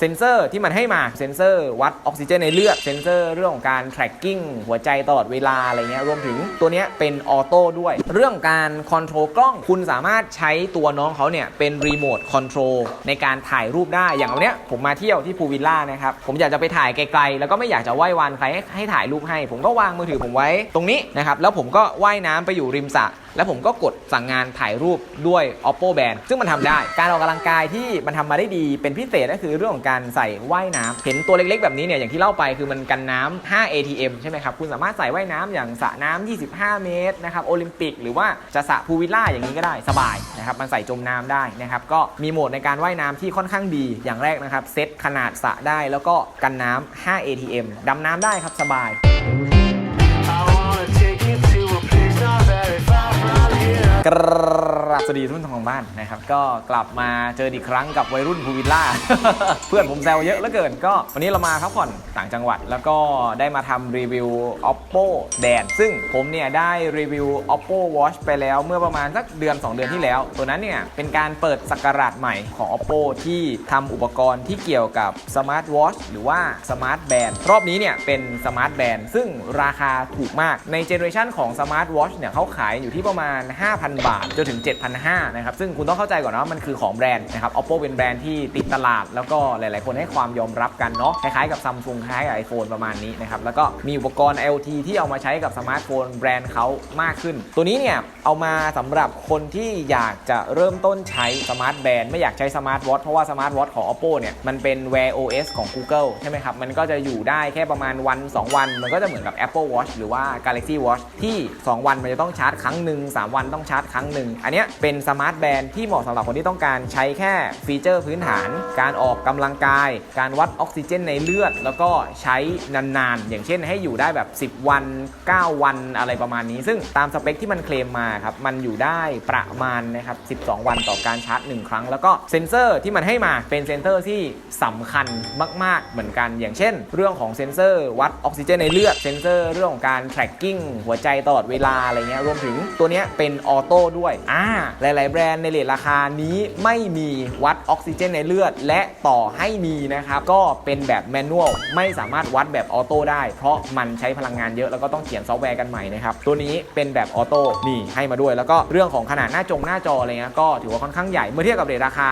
เซนเซอร์ที่มันให้มาเซนเซอร์วัดออกซิเจนในเลือดเซนเซอร์เรื่องของการ tracking หัวใจตลอดเวลาอะไรเงี้ยรวมถึงตัวเนี้ยเป็นออโต้ด้วย เรื่องการคอนโทรลกล้องคุณสามารถใช้ตัวน้องเขาเนี่ย เป็นรีโมทคอนโทรลในการถ่ายรูปได้อย่างวันเนี้ยผมมาเที่ยวที่พูวิลล่านะครับ ผมอยากจะไปถ่ายไกลๆ แล้วก็ไม่อยากจะไหว้วานใครให้ให้ถ่ายรูปให้ ผมก็วางมือถือผมไว้ตรงนี้นะครับแล้วผมก็ว่ายน้ำไปอยู่ริมสระ แล้วผมก็กดสั่งงานถ่ายรูปด้วย oppo band ซึ่งมันทำได้ การออกกำลังกายที่มันทำมาได้ดีเป็นพิเศษก็คือเรื่องของการใส่ว่ายน้ำเห็นตัวเล็กๆ แบบนี้เนี่ยอย่างที่เล่าไปคือมันกันน้ำ5 ATM ใช่ไหมครับคุณสามารถใส่ว่ายน้ำอย่างสระน้ำ25 เมตรนะครับโอลิมปิก หรือว่าจะสระพูวิลล่าอย่างนี้ก็ได้สบายนะครับมันใส่จมน้ำได้นะครับก็มีโหมดในการว่ายน้ำที่ค่อนข้างดีอย่างแรกนะครับเซตขนาดสระได้แล้วก็กันน้ำ5 ATM ดำน้ำได้ครับสบาย Ker. สวัสดีทุกท่านทางบ้านนะครับ ก็กลับมาเจออีกครั้งกับวัยรุ่นภูวิลล่า เพื่อนผมแซวเยอะเหลือเกิน ก็วันนี้เรามาพักผ่อนต่างจังหวัด แล้วก็ได้มาทำรีวิว oppo แดน ซึ่งผมเนี่ยได้รีวิว oppo watch ไปแล้วเมื่อประมาณสักเดือน 2 เดือนที่แล้ว ตัวนั้นเนี่ยเป็นการเปิดสักราชใหม่ของ oppo ที่ทำอุปกรณ์ที่เกี่ยวกับ smart watch หรือว่า smart band รอบนี้เนี่ยเป็น smart band ซึ่งราคาถูกมากในเจเนอเรชันของ smart watch เนี่ยเขาขายอยู่ที่ประมาณ 5,000 บาทจนถึง7,500นะครับซึ่งคุณต้องเข้าใจก่อนนะมันคือของแบรนด์นะครับ oppo เป็นแบรนด์ที่ติดตลาด แล้วก็หลาย ๆ คนให้ความยอมรับกันเนาะคล้ายๆกับ Samsung คล้ายกับ iPhone ประมาณนี้นะครับแล้วก็มีอุปกรณ์ IoT ที่เอามาใช้กับสมาร์ทโฟนแบรนด์เขามากขึ้น ตัวนี้เนี่ยเอามาสำหรับคนที่อยากจะเริ่มต้นใช้สมาร์ทแบรนด์ไม่อยากใช้สมาร์ทวอทเพราะว่าสมาร์ทวอทของ oppo เนี่ยมันเป็น Wear OS ของ Google ใช่ไหมครับมันก็จะอยู่ได้แค่ประมาณวัน 2 วัน มันก็จะเหมือนกับ Apple Watch หรือว่า Galaxy Watch ที่ 2 วันมันจะต้องชาร์จครั้งหนึ่ง3 วันต้องชาร์จครั้งหนึ่งอันเนี้ยเป็นสมาร์ทแบนด์ที่เหมาะสำหรับคนที่ต้องการใช้แค่ฟีเจอร์พื้นฐาน การออกกำลังกาย การวัดออกซิเจนในเลือด แล้วก็ใช้นานๆ อย่างเช่นให้อยู่ได้แบบ 10 วัน 9 วันอะไรประมาณนี้ ซึ่งตามสเปคที่มันเคลมมาครับมันอยู่ได้ประมาณนะครับ 12 วันต่อการชาร์จ 1 ครั้ง แล้วก็เซ็นเซอร์ที่มันให้มาเป็นเซ็นเซอร์ที่สำคัญมาก ๆ เหมือนกัน อย่างเช่น เรื่องของเซ็นเซอร์วัดออกซิเจนในเลือดเซ็นเซอร์เรื่องของการ tracking หัวใจตลอดเวลาอะไรเงี้ยรวมถึงตัวเนี้ยเป็นออโต้ด้วยอ่าหลาย ๆ แบรนด์ในเลทราคานี้ไม่มีวัดออกซิเจนในเลือด และต่อให้มีนะครับ ก็เป็นแบบแมนนวลไม่สามารถวัดแบบออโต้ได้ เพราะมันใช้พลังงานเยอะแล้วก็ต้องเขียนซอฟต์แวร์กันใหม่นะครับตัวนี้เป็นแบบออโต้นี่ให้มาด้วย แล้วก็เรื่องของขนาดหน้าจงหน้าจออะไรเงี้ยก็ถือว่าค่อนข้างใหญ่เมื่อเทียบกับเรทราคา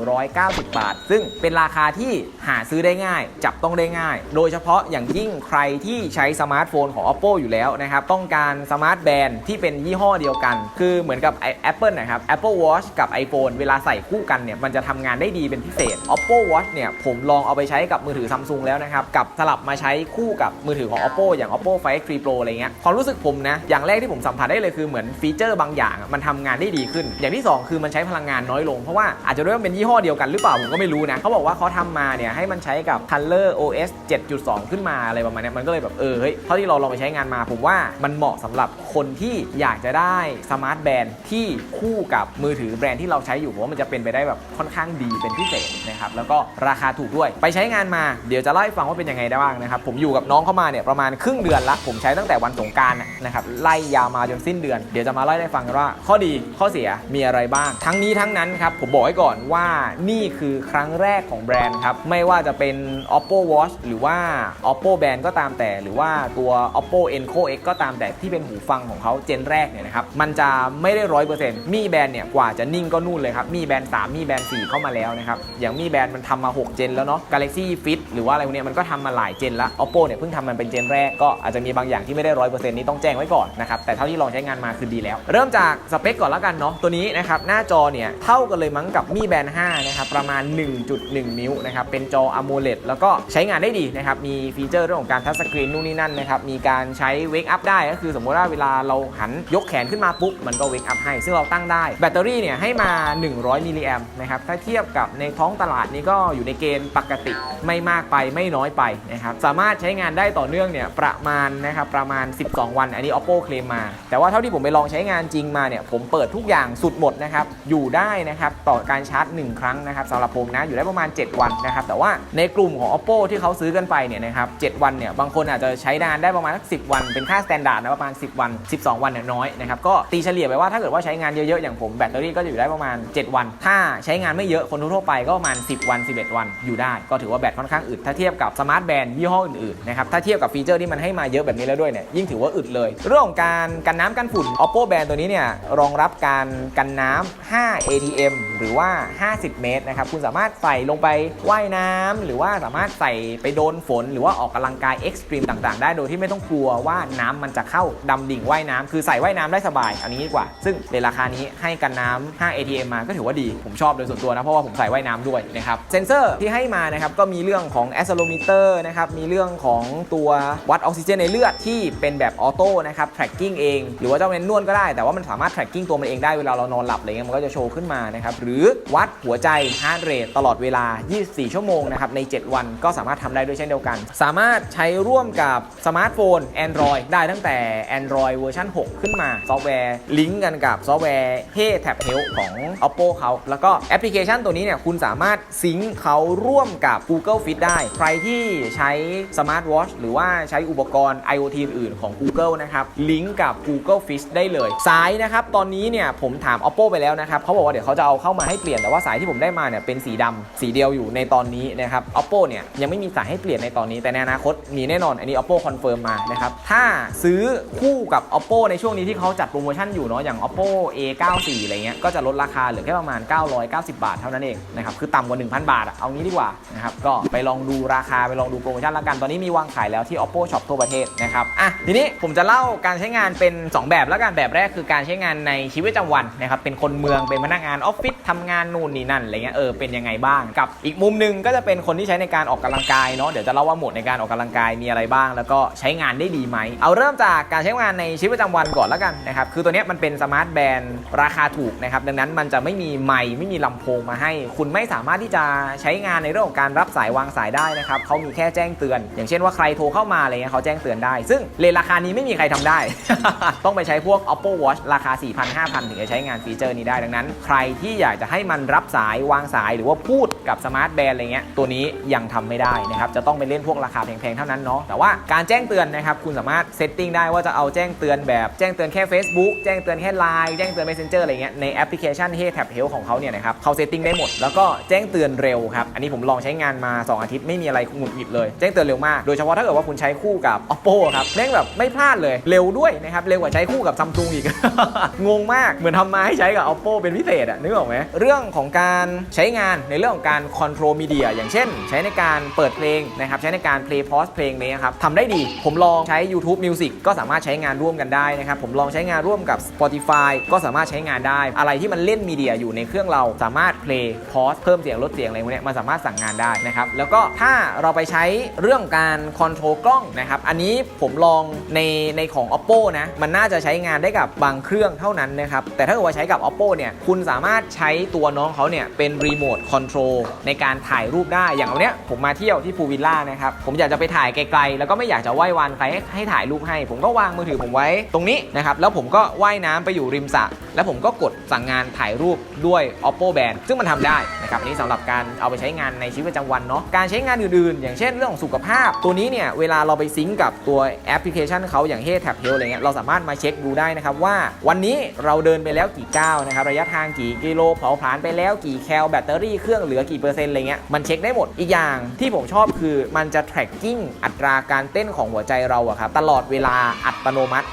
1,190 บาท ซึ่งเป็นราคาที่หาซื้อได้ง่าย จับต้องได้ง่าย โดยเฉพาะอย่างยิ่งใครที่ใช้สมาร์ทโฟนของ oppo อยู่แล้วนะครับต้องการสมาร์ทแบนด์ที่เป็นยี่ห้อเดียวกัน คือเหมือนกับไอ Apple นะครับ Apple Watch กับ iPhone เวลาใส่คู่กันเนี่ยมันจะทำงานได้ดีเป็นพิเศษ oppo watch เนี่ยผมลองเอาไปใช้กับมือถือ Samsung แล้วนะครับกับสลับมาใช้คู่กับมือถือของ oppo อย่าง oppo find X3 pro อะไรเงี้ยความรู้สึกผมนะอย่างแรกที่ผมสัมผัสได้เลยคือเหมือนฟีเจอร์บางอย่างมันทำงานได้ดีขึ้น อย่างที่สองคือมันใช้พลังงานน้อยลง เพราะว่าอาจจะด้วยว่าเป็นยี่ห้อเดียวกันหรือเปล่า ผมก็ไม่รู้นะ เขาบอกว่าเขาทำมาเนี่ยให้มันใช้กับ Color OS 7.2 ขึ้นมาอะไรประมาณนี้มันก็เลยแบบเออเฮ้ยเท่าที่เราลองไปใช้งานมา ผมว่ามันเหมาะสำหรับคนที่อยากจะได้สมาร์ทแบนด์ที่คู่กับมือถือแบรนด์ที่เราใช้อยู่ผมว่ามันจะเป็นไปได้แบบค่อนข้างดีเป็นพิเศษนะครับแล้วก็ราคาถูกด้วย ไปใช้งานมาเดี๋ยวจะเล่าให้ฟังว่าเป็นยังไงได้บ้างนะครับผมอยู่กับน้องเข้ามาเนี่ยประมาณครึ่งเดือนละผมใช้ตั้งแต่วันสงการนะครับไล่ยาวมาจนสิ้นเดือน เดี๋ยวจะมาไล่ให้ฟังกันว่า ข้อดีข้อเสียมีอะไรบ้าง ทั้งนี้ทั้งนั้นครับผมบอกไว้ก่อนว่านี่คือครั้งแรกของแบรนด์ครับไม่ว่าจะเป็น oppo watch หรือว่า oppo band ก็ตามแต่ หรือว่าตัว oppo enco x ก็ตามแต่ที่เป็นหูฟังของเขาเจนแรกเนี่ยนะครับมันจะไม่ได้ร้อยเปอร์เซ็นต์มีแบรนด์เนี่ยกว่าจะนิ่งก็นู่นเลยครับ มีแบรนด์3มีแบรนด์4เข้ามาแล้วนะครับ อย่างมีแบรนด์มันทำมา 6 เจนแล้วเนาะ galaxy fit หรือว่าอะไรพวกเนี้ยมันก็ทำมาหลายเจนละ oppo เนี่ยเพิ่งทำมันเป็นเจนแรกก็อาจจะมีบางอย่างที่ไม่ได้ร้อยเปอร์เซ็นต์นี้ต้องแจ้งไว้ก่อนนะครับ แต่เท่าที่ลองใช้งานมาคือดีแล้ว เริ่มจากสเปคก่อนแล้วกันเนาะ ตัวนี้นะครับหน้าจอเนี่ยเท่ากันเลยมั้งกับมีแบรนด์5นะครับประมาณ 1.1 นิ้วนะครับเป็นจอ AMOLED แล้วก็ใช้งานได้ดีนะครับมีฟีเจอร์เรื่องของการทัชสกรีนนู่นนี่นั่นนะครับมีการใช้ wake up ได้ก็คือสมมติว่าเวลาเราหันยกแขนขึ้นมาปุ๊บมันก็ wake up ให้ซึ่งเราตั้งได้ แบตเตอรี่เนี่ยให้มา 100 มิลลิแอมนะครับ ถ้าเทียบกับในท้องตลาดนี้ก็อยู่ในเกณฑ์ปกติไม่มากไปไม่น้อยไปนะครับ สามารถใช้งานได้ต่อเนื่องเนี่ยประมาณนะครับประมาณ 12 วัน อันนี้ oppo เคลมมา แต่ว่าเท่าที่ผมไปลองใช้งานจริงมาเนี่ยผมเปิดทุกอย่างสุดหมดนะครับอยู่ได้นะครับต่อการชาร์จ 1 ครั้งนะครับสำหรับผมนะอยู่ได้ประมาณ 7 วันนะครับแต่ว่าในกลุ่มของ oppo ที่เขาซื้อกันไปเนี่ยนะครับ7วันเนี่ยบางคนอาจจะใช้นานได้ประมาณสัก10 วัน เป็นค่าสแตนดาร์ดนะประมาณ 10 วัน 12 วันเนี่ยน้อยนะครับก็ตีเฉลี่ยไปว่าถ้าเกิดว่าใช้งานานเยอะๆอย่างผมแบตเตอรี่ก็จะอยู่ได้ประมาณ 7 วัน ถ้าใช้งานไม่เยอะคนทั่วๆไปก็ประมาณ 10 วัน 11 วันอยู่ได้ ก็ถือว่าแบตค่อนข้างอึดถ้าเทียบกับสมาร์ทแบนด์ยี่ห้ออื่นๆนะครับถ้าเทียบกับฟีเจอร์ที่มันให้มาเยอะแบบนี้แล้วด้วยเนี่ยยิ่งถือว่าอึดเลย เรื่องของการกันน้ำกันฝุ่น oppo band ตัวนี้เนี่ยรองรับการกันน้ำ5 atm หรือว่า 50 เมตรนะครับคุณสามารถใส่ลงไปว่ายน้ำหรือว่าสามารถใส่ไปโดนฝน หรือว่าออกกำลังกายเอ็กซ์ตรีมต่างๆ ได้โดยที่ไม่ต้องกลัวว่าน้ำมันจะเข้าดำดิ่งว่ายน้ำคือใส่ว่ายน้ำได้สบายอันนี้ดีกว่า ซึ่งในราคานี้ให้กันน้ำ5 ATM มาก็ถือว่าดี ผมชอบโดยส่วนตัวนะเพราะว่าผมใส่ว่ายน้ำด้วยนะครับเซนเซอร์ที่ให้มานะครับก็มีเรื่องของ a อ s โลมิเตอร์นะครับมีเรื่องของตัววัดออกซิเจนในเลือดที่เป็นแบบออโต้นะครับ tracking เอง หรือว่าจะเป็นนวดก็ได้ แต่ว่ามันสามารถ tracking ตัวมันเองได้เวลาเรานอนหลับอะไรเงี้ยมันก็จะโชว์ขึ้นมานะครับหรือวัดหัวใจ heart rate ตลอดเวลา 24 ชั่วโมงนะครับใน 7 วันก็สามารถทำได้ด้วยเช่นเดียวกัน สามารถใช้ร่วมกับสมาร์ทโฟน Android ได้ตั้งแต่ Android เวอร์ชัน6 ขึ้นมาซอฟต์แวร์ลิงก์กันกับซอฟต์แวร์ Hey Tab Health ของ Oppo เขาแล้วก็แอปพลิเคชันตัวนี้เนี่ยคุณสามารถซิงค์เขาร่วมกับ Google Fit ได้ ใครที่ใช้ Smart Watch หรือว่าใช้อุปกรณ์ IoT อื่นของ Google นะครับ ลิงก์กับ Google Fit ได้เลย สายนะครับ ตอนนี้เนี่ยผมถาม Oppo ไปแล้วนะครับเขาบอกว่าเดี๋ยวเขาจะเอาเข้ามาให้เปลี่ยนแต่ว่าสายที่ผมได้มาเนี่ยเป็นสีดำสีเดียวอยู่ในตอนนี้นะครับ Oppo เนี่ยยังไม่มีสายให้เปลี่ยนในตอนนี้แต่ในอนาคตมีแน่นอนอันนี้ Oppo คอนเฟิร์มมานะครับถ้าซื้อคู่กับ Oppo ในช่วงนี้ที่เขาจัดโปรโมชั่นอยู่เนาะอย่าง Oppo A94 อะไรเงี้ยก็จะลดราคาเหลือแค่ประมาณ 990 บาทเท่านั้นเองนะครับคือต่ำกว่า 1,000 บาทเอางี้ดีกว่านะครับก็ไปลองดูราคาไปลองดูโปรโมชั่นแล้วกันตอนนี้มีวางขายแล้วที่ Oppo Shop ทั่วประเทศนะครับอะทีนี้ผมจะเล่าการใช้งานเป็น 2 แบบแล้วกันแบบแรกคือการใช้งานในชีวิตประจำวันนะครับเป็นคนเมืองเป็นพนักงานออฟฟิศทำงานนู่นนี่นั่นอะไรเงี้ยเออเป็นยังไงบ้างกับอีกมุมหนึ่งก็จะเป็นคนที่ใช้ในการออกกำลังกายเนาะเดี๋ยวจะเล่าว่าโหมดในการออกกำลังกายมีอะไรบ้าง แล้วก็ใช้งานได้ดีไหมเอาเริ่มจากการใช้งานในชีวิตประจำวันก่อนแล้วกันนะครับคือตัวเนี้ยมันเป็นสมาร์ทแบนดราคาถูกนะครับ ดังนั้นมันจะไม่มีไมค์ไม่มีลำโพงมาให้ คุณไม่สามารถที่จะใช้งานในเรื่องของการรับสายวางสายได้นะครับเขามีแค่แจ้งเตือน อย่างเช่นว่าใครโทรเข้ามาอะไรเงี้ยเขาแจ้งเตือนได้ ซึ่งเลนราคานี้ไม่มีใครทำได้ ต้องไปใช้พวก Oppo Watch ราคา 4,000 5,000 ถึงจะใช้งานฟีเจอร์นี้ได้ดังนั้น ใครที่อยากจะให้มันรับสายวางสายหรือว่าพูดกับสมาร์ทแบนด์อะไรเงี้ยตัวนี้ยังทำไม่ได้นะครับจะต้องไปเล่นพวกราคาแพงๆเท่านั้นเนาะแต่ว่าการแจ้งเตือนนะครับคุณสามารถเซตติ้งได้ว่าจะเอาแจ้งเตือนแบบแจ้งเตือนแค่ Facebook แจ้งเตือนแค่ Line แจ้งเตือน Messenger อะไรเงี้ยในแอปพลิเคชัน Hey Tab Health ของเขาเนี่ยนะครับเขาเซตติ้งได้หมด แล้วก็แจ้งเตือนเร็วครับ อันนี้ผมลองใช้งานมา 2 อาทิตย์ไม่มีอะไรหงุดหงิดเลย แจ้งเตือนเร็วมาก โดยเฉพาะถ้าเกิดว่าคุณใช้คู่กับ Oppo ครับแม่งแบบไม่พลาดเลยเร็วด้วยนะครับเร็วกว่าใช้คู่กับ Samsung อีก งงมากเหมือนทำมาให้ใช้กับ Oppo เป็นพิเศษอะนึกออกไหมเรื่องของการใช้งานในเรื่องของการคอนโทรลมีเดียอย่างเช่น ใช้ในการเปิดเพลงนะครับใช้ในการ play pause เพลงนี้ครับทำได้ดีผมลองใช้ YouTube Music ก็สามารถใช้งานร่วมกันได้นะครับผมลองใช้งานร่วมกับ Spotify ก็สาามารถใช้งานได้ อะไรที่มันเล่นมีเดียอยู่ในเครื่องเราสามารถ play pause เพิ่มเสียงลดเสียงอะไรพวกเนี้ยมันสามารถสั่งงานได้นะครับแล้วก็ถ้าเราไปใช้เรื่องการคอนโทรลกล้องนะครับอันนี้ผมลองในในของ Oppo นะมันน่าจะใช้งานได้กับบางเครื่องเท่านั้นนะครับแต่ถ้าเกิดว่าใช้กับ Oppo เนี่ยคุณสามารถใช้ตัวน้องเขาเนี่ยเป็นรีโมทคอนโทรลในการถ่ายรูปได้อย่างวันเนี้ยผมมาเที่ยวที่พูวิลล่านะครับผมอยากจะไปถ่ายไกลๆ แล้วก็ไม่อยากจะไหว้วานใครให้ให้ถ่ายรูปให้ ผมก็วางมือถือผมไว้ตรงนี้นะครับแล้วผมก็ว่ายน้ำไปอยู่ริมสระแล้วผมก็กดสั่งงานถ่ายรูปด้วย Oppo Band ซึ่งมันทำได้นะครับอันนี้สำหรับการเอาไปใช้งานในชีวิตประจำวันเนาะการใช้งานอื่นๆ อย่างเช่นเรื่องของสุขภาพ ตัวนี้เนี่ยเวลาเราไปซิงก์กับตัวแอปพลิเคชันเขาอย่าง Hey Tab Health อะไรเงี้ยเราสามารถมาเช็คดูได้นะครับว่า วันนี้เราเดินไปแล้วกี่ก้าวนะครับระยะทางกี่กิโลเผาผลาญไปแล้วกี่แคลแบตเตอรี่เครื่องเหลือกี่เปอร์เซ็นต์อะไรเงี้ยมันเช็คได้หมดอีกอย่างที่ผมชอบคือมันจะ tracking อัตราการเต้นของหัวใจเราอะครับตลอดเวลาอัตโนมัติ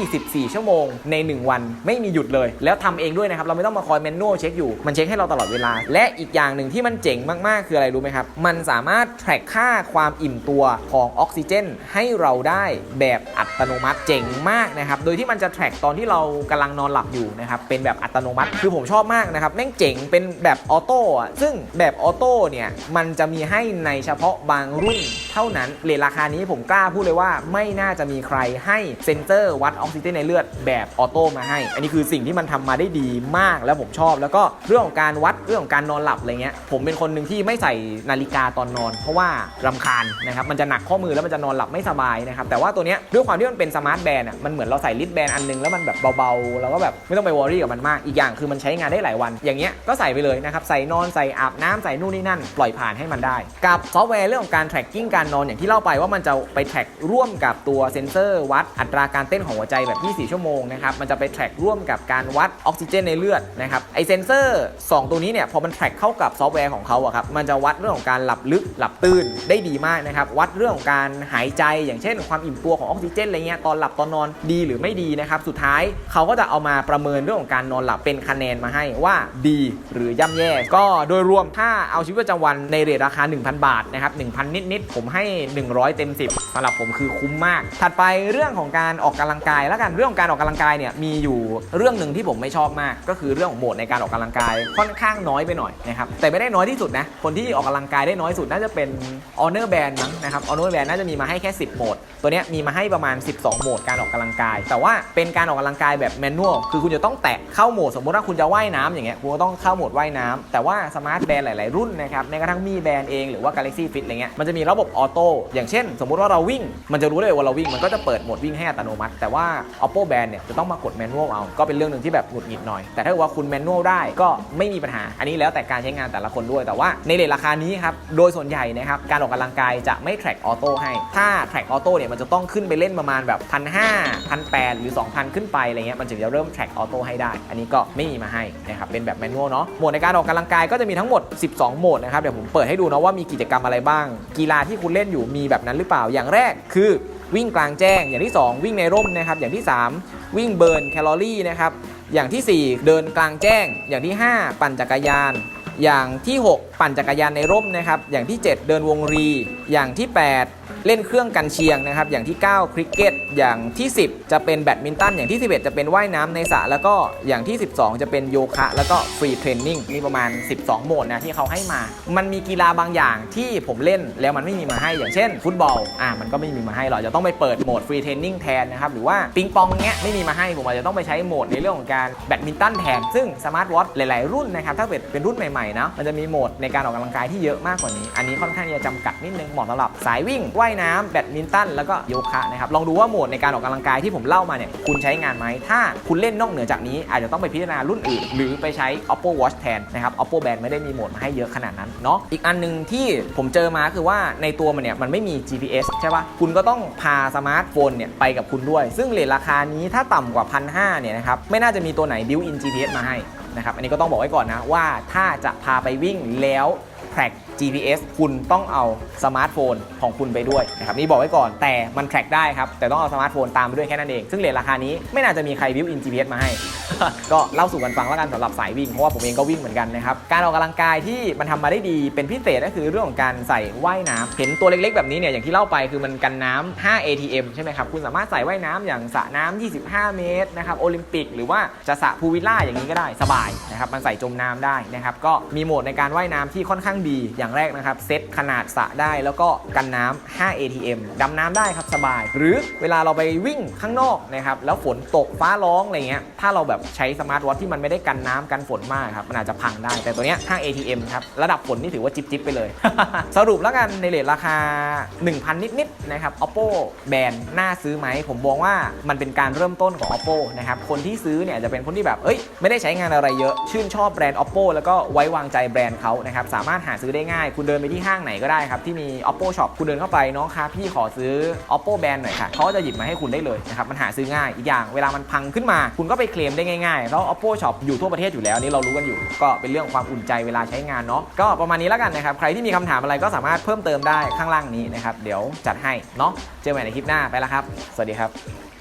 24 ชั่วโมงใน 1 วันไม่มีหยุดเลย แล้วทำเองด้วยนะครับ เราไม่ต้องมาคอยแมนนวลเช็คอยู่ มันเช็คให้เราตลอดเวลา และอีกอย่างหนึ่งที่มันเจ๋งมาก ๆ คืออะไรรู้ไหมครับ มันสามารถ track ค่าความอิ่มตัวของออกซิเจน ให้เราได้แบบอัตโนมัติเจ๋งมากนะครับ โดยที่มันจะ track ตอนที่เรากำลังนอนหลับอยู่นะครับ เป็นแบบอัตโนมัติ คือผมชอบมากนะครับ แม่งเจ๋ง เป็นแบบออโต้อะซึ่งแบบออโต้เนี่ย มันจะมีให้ในเฉพาะบางรุ่นเท่านั้นเลทราคานี้ผมกล้าพูดเลยว่าไม่น่าจะมีใครให้เซ็นเซอร์วัดออกซิเจนในเลือดแบบออโต้มาให้ อันนี้คือสิ่งที่มันทำมาได้ดีมากแล้วผมชอบ แล้วก็เรื่องของการวัดเรื่องของการนอนหลับอะไรเงี้ยผมเป็นคนหนึ่งที่ไม่ใส่นาฬิกาตอนนอน เพราะว่ารำคาญนะครับมันจะหนักข้อมือแล้วมันจะนอนหลับไม่สบายนะครับแต่ว่าตัวเนี้ยด้วยความที่มันเป็นสมาร์ทแบนด์อะมันเหมือนเราใส่ลิดแบนด์อันนึงแล้วมันแบบเบาๆแล้วก็แบบไม่ต้องไปวอรี่กับมันมากอีกอย่างคือมันใช้งานได้หลายวัน อย่างเงี้ยก็ใส่ไปเลยนะครับใส่นอนใส่อาบน้ำใส่นู่นนี่นั่น ปล่อยผ่านให้มันได้ กับซอฟต์แวร์เรื่องของการ tracking การนอนอย่างที่เล่าไปว่ามันจะไป track ร่วมกับตัวเซ็นเซอร์วัดอัตราการเต้นของหัวใจแบบ 24 ชั่วโมงนะครับมันจะไป track ร่วมกับการวัดออกซิเจนในเลือดนะครับไอเซนเซอร์ 2 ตัวนี้เนี่ยพอมันแทร็กเข้ากับซอฟต์แวร์ของเขาอะครับมันจะวัดเรื่องของการหลับลึกหลับตื่นได้ดีมากนะครับวัดเรื่องของการหายใจอย่างเช่น ความอิ่มตัวของออกซิเจนอะไรเงี้ยตอนหลับตอนนอนดีหรือไม่ดีนะครับสุดท้ายเขาก็จะเอามาประเมินเรื่องของการนอนหลับเป็นคะแนนมาให้ว่าดีหรือย่ำแย่ ก็โดยรวมถ้าเอาชีวิตประจำวันในเรทราคา 1,000 บาทนะครับ1,000 นิดๆผมให้ 100 เต็ม 10สำหรับผมคือคุ้มมาก ถัดไปเรื่องของการออกกำลังกายแล้วกันเรื่องของการออกกำลังกายเนี่ยมีอยู่เรื่องหนึ่งที่ผมไม่ชอบมาก ก็คือเรื่องของโหมดในการออกกำลังกายค่อนข้างน้อยไปหน่อยนะครับแต่ไม่ได้น้อยที่สุดนะคนที่ออกกำลังกายได้น้อยสุดน่าจะเป็น Honor Band มั้งนะครับ Honor Band น่าจะมีมาให้แค่ 10 โหมด ตัวนี้มีมาให้ประมาณ 12 โหมดการออกกำลังกาย แต่ว่าเป็นการออกกำลังกายแบบแมนนวลคือคุณจะต้องแตะเข้าโหมดสมมติว่าคุณจะว่ายน้ำอย่างเงี้ยคุณก็ต้องเข้าโหมดว่ายน้ำแต่ว่าสมาร์ทแบนหลาย ๆ รุ่นนะครับแม้กระทั่งมีแบรนเองหรือว่า Galaxy Fit อะไรเงี้ยมันจะมีระบบออโต้อย่างเช่น สมมุติว่าเราวิ่ง มันจะรู้เลยว่าเราวิ่งมันก็จะเปิดโหมดวิ่งให้อัตโนมัติ แต่ว่า Oppo Band เนี่ยจะต้องมากดแมนนวลเอาก็เป็นเรื่องหนึ่งที่แบบหงุดหงิดหน่อย แต่ถ้าว่าคุณแมนนวลได้ก็ไม่มีปัญหา อันนี้แล้วแต่การใช้งานแต่ละคนด้วย แต่ว่าในเรทราคานี้ครับโดยส่วนใหญ่นะครับการออกกำลังกายจะไม่ track ออโต้ให้ถ้า track ออโต้เนี่ยมันจะต้องขึ้นไปเล่นประมาณแบบพันห้าพันแปดหรือ 2,000 ขึ้นไปอะไรเงี้ยมันถึงจะเริ่ม track ออโต้ให้ได้ อันนี้ก็ไม่มีมาให้นะครับเป็นแบบแมนนวลเนาะโหมดในการออกกำลังกายก็จะมีทั้งหมด 12 โหมดนะครับเดี๋ยวผมเปิดให้ดูเนาะว่ามีกิจกรรมอะไรบ้าง กีฬาที่คุณเล่นอยู่มีแบบนั้นหรือเปล่าอย่างแรกคือวิ่งกลางแจ้ง อย่างที่ 2 วิ่งในร่มนะครับอย่างที่ 3 วิ่งเบิร์นแคลอรี่นะครับอย่างทีสี่4 เดินกลางแจ้ง อย่างที่ 5 ปั่นจักรยาน อย่างที่ 6 ปั่นจักรยานในร่มนะครับอย่างที่ 7 เดินวงรี อย่างที่ 8 เล่นเครื่องกันเชียงนะครับอย่างที่ 9 คริกเก็ตอย่างที่ 10 จะเป็นแบดมินตันอย่างที่ 11 จะเป็นว่ายน้ำในสระแล้วก็อย่างที่ 12 จะเป็นโยคะ แล้วก็ฟรีเทรนนิ่งมีประมาณ 12 โหมดนะที่เขาให้มา มันมีกีฬาบางอย่างที่ผมเล่นแล้วมันไม่มีมาให้อย่างเช่น ฟุตบอลอะมันก็ไม่มีมาให้เราจะต้องไปเปิดโหมดฟรีเทรนนิ่งแทนนะครับหรือว่าปิงปองเงี้ยไม่มีมาให้ผมอาจจะต้องไปใช้โหมดในเรื่องของการแบดมินตันแทนซึ่งสมาร์ทวอทหลาย ๆ รุ่นนะครับถ้าเป็นเป็นรุ่นใหม่ๆนะมันจะมีโหมดในการออกกำลังกายที่เยอะมากกว่านี้ อันนี้ค่อนข้างจะจำกัดนิดนึงเหมาะสำหรับสายวิ่งว่ายน้ำแบดมินตันแล้วก็โยคะนะครับลองดูว่าโหมดในการออกกำลังกายที่ผมเล่ามาเนี่ยคุณใช้งานไหมถ้าคุณเล่นนอกเหนือจากนี้ อาจจะต้องไปพิจารณารุ่นอื่น หรือไปใช้ Oppo Watch แทนนะครับ Oppo Band ไม่ได้มีโหมดมาให้เยอะขนาดนั้นเนาะอีกอันหนึงที่ผมเจอมาคือว่าในตัวมันเนี่ยมันไม่มี GPS ใช่ปะคุณก็ต้องพาสมาร์ทโฟนเนี่ยไปกับคุณด้วย ซึ่งเลทราคานี้ถ้าต่ำกว่าพันห้าเนี่ยนะครับไม่น่าจะมีตัวไหน built in GPS มาให้นะครับอันนี้ก็ต้องบอกไว้ก่อนนะว่าถ้าจะพาไปวิ่งแล้ว track GPS คุณต้องเอาสมาร์ทโฟนของคุณไปด้วยนะครับนี่บอกไว้ก่อนแต่มัน track ได้ครับ แต่ต้องเอาสมาร์ทโฟนตามไปด้วยแค่นั้นเอง ซึ่งเลทราคานี้ไม่น่าจะมีใคร built in GPS มาให้ ก็เล่าสู่กันฟังแล้วกันสำหรับสายวิ่ง เพราะว่าผมเองก็วิ่งเหมือนกันนะครับ การออกกำลังกายที่มันทำมาได้ดีเป็นพิเศษก็คือเรื่องของการใส่ว่ายน้ำเห็นตัวเล็กๆ แบบนี้เนี่ยอย่างที่เล่าไปคือมันกันน้ำ5 ATM ใช่ไหมครับคุณสามารถใส่ว่ายน้ำอย่างสระน้ำ25 เมตรนะครับโอลิมปิก หรือว่าจะสระพูวิลล่าอย่างนี้ก็ได้สบายนะครับมันใส่จมน้ำได้นะครับก็มีโหมดในการว่ายน้ำที่ค่อนข้างดีอย่างแรกนะครับเซตขนาดสระได้แล้วก็กันน้ำ5 ATM ดำน้ำได้ครับสบาย หรือเวลาเราไปวิ่งข้างนอกนะครับแล้วฝนตกฟ้าร้องอะไรเงี้ยถ้าเราแบบใช้สมาร์ทวอทที่มันไม่ได้กันน้ำกันฝนมากครับมันอาจจะพังได้ แต่ตัวเนี้ย5 ATM ครับระดับฝนนี่ถือว่าจิบจิบไปเลย สรุปแล้วกันในเลทราคา 1,000 นิดๆนะครับ Oppo แบรนด์น่าซื้อไหมผมมองว่ามันเป็นการเริ่มต้นของ Oppo นะครับคนที่ซื้อเนี่ยจะเป็นคนที่แบบเอ้ยไม่ได้ใช้งานอะไรเยอะ ชื่นชอบแบรนด์ Oppo แล้วก็ไว้วางใจแบรนด์เขานะครับสามารถหาซื้อได้ง่ายคุณเดินไปที่ห้างไหนก็ได้ครับ ที่มี Oppo Shop คุณเดินเข้าไปน้องครับพี่ขอซื้อ Oppo แบรนด์หน่อยค่ะเขาก็จะหยิบมาให้คุณได้เลยนะครับมันหาซื้อง่ายอีกอย่างเวลามันพังขึ้นมา คุณก็ไปเคลมได้ง่ายๆแล้ว Oppo Shop อยู่ทั่วประเทศอยู่แล้วนี่เรารู้กันอยู่ ก็เป็นเรื่องความอุ่นใจเวลาใช้งานเนาะก็ประมาณนี้แล้วกันนะครับใครที่มีคำถามอะไรก็สามารถเพิ่มเติมได้ข้างล่างนี้นะครับเดี๋ยวจัดให้เนาะเจอกันใหม่ในคลิปหน้าไปแล้วครับ สวัสดีครับ